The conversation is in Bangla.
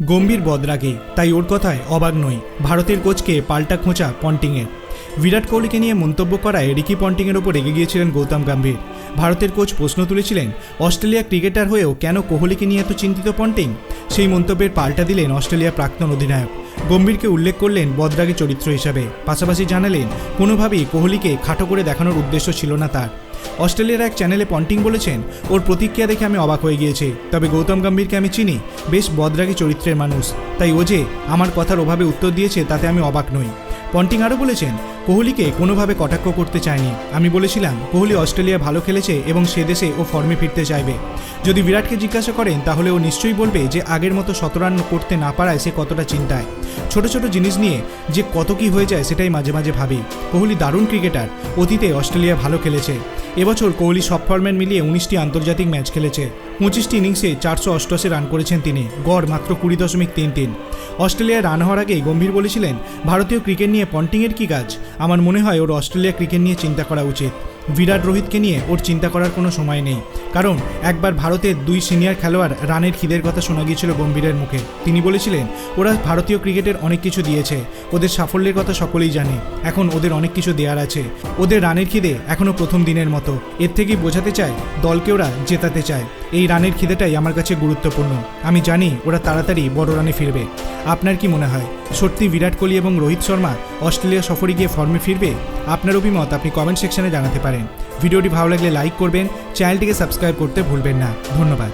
গম্ভীর বদরাগে, তাই ওর কথায় অবাক নই। ভারতের কোচকে পাল্টা খোঁচা পন্টিংয়ের বিরাট কোহলিকে নিয়ে মন্তব্য করায় রিকি পন্টিংয়ের ওপর রেগে গিয়েছিলেন গৌতম গম্ভীর। ভারতের কোচ প্রশ্ন তুলেছিলেন, অস্ট্রেলিয়া ক্রিকেটার হয়েও কেন কোহলিকে নিয়ে এত চিন্তিত পন্টিং? সেই মন্তব্যের পাল্টা দিলেন অস্ট্রেলিয়া প্রাক্তন অধিনায়ক। গম্ভীরকে উল্লেখ করলেন বদরাগী চরিত্র হিসাবে। পাশাপাশি জানালেন, কোনোভাবেই কোহলিকে খাটো করে দেখানোর উদ্দেশ্য ছিল না তার। অস্ট্রেলিয়ার এক চ্যানেলে পন্টিং বলেছেন, ওর প্রতিক্রিয়া দেখে আমি অবাক হয়ে গিয়েছি। তবে গৌতম গম্ভীরকে আমি চিনি, বেশ বদরাগী চরিত্রের মানুষ। তাই ও যে আমার কথার ওভাবে উত্তর দিয়েছে, তাতে আমি অবাক নই। পন্টিং আরও বলেছেন, কোহলিকে কোনোভাবে কটাক্ষ করতে চায়নি আমি বলেছিলাম, কোহলি অস্ট্রেলিয়া ভালো খেলেছে এবং সে দেশে ও ফর্মে ফিরতে চাইবে। যদি বিরাটকে জিজ্ঞাসা করেন, তাহলে ও নিশ্চয়ই বলবে যে আগের মতো শতরান করতে না পারায় সে কতটা চিন্তায়। ছোট ছোট জিনিস নিয়ে যে কত কি হয়ে যায় সেটাই মাঝে মাঝে ভাবি। কোহলি দারুণ ক্রিকেটার। অতীতে অস্ট্রেলিয়া ভালো খেলেছে। এবছর কোহলি সব ফরম্যাট মিলিয়ে উনিশটি আন্তর্জাতিক ম্যাচ খেলেছে। পঁচিশটি ইনিংসে চারশো অষ্টআশি রান করেছেন তিনি। গড় মাত্র কুড়ি দশমিক তিন তিন। অস্ট্রেলিয়ায় রান হওয়ার আগেই গম্ভীর বলেছিলেন, ভারতীয় ক্রিকেট নিয়ে পন্টিংয়ের কী কাজ? আমার মনে হয় ওর অস্ট্রেলিয়া ক্রিকেট নিয়ে চিন্তা করা উচিত। বিরাট রোহিতকে নিয়ে ওর চিন্তা করার কোনো সময় নেই। কারণ একবার ভারতের দুই সিনিয়র খেলোয়াড় রানের খিদের কথা শোনা গিয়েছিল গম্ভীরের মুখে। তিনি বলেছিলেন, ওরা ভারতীয় ক্রিকেটের অনেক কিছু দিয়েছে। ওদের সাফল্যের কথা সকলেই জানে। এখন ওদের অনেক কিছু দেওয়ার আছে। ওদের রানের খিদে এখনও প্রথম দিনের মতো। এর থেকেই বোঝাতে চায়, দলকে ওরা জেতাতে চায়। এই রানের খিদেটাই আমার কাছে গুরুত্বপূর্ণ। আমি জানি ওরা তাড়াতাড়ি বড় রানে ফিরবে। আপনার কি মনে হয়? সত্যি বিরাট কোহলি এবং রোহিত শর্মা অস্ট্রেলিয়া সফরে গিয়ে ফর্মে ফিরবে? আপনার অভিমত আপনি কমেন্ট সেকশনে জানাতে পারেন। ভিডিওটি ভালো লাগলে লাইক করবেন। চ্যানেলটিকে সাবস্ক্রাইব করতে ভুলবেন না। ধন্যবাদ।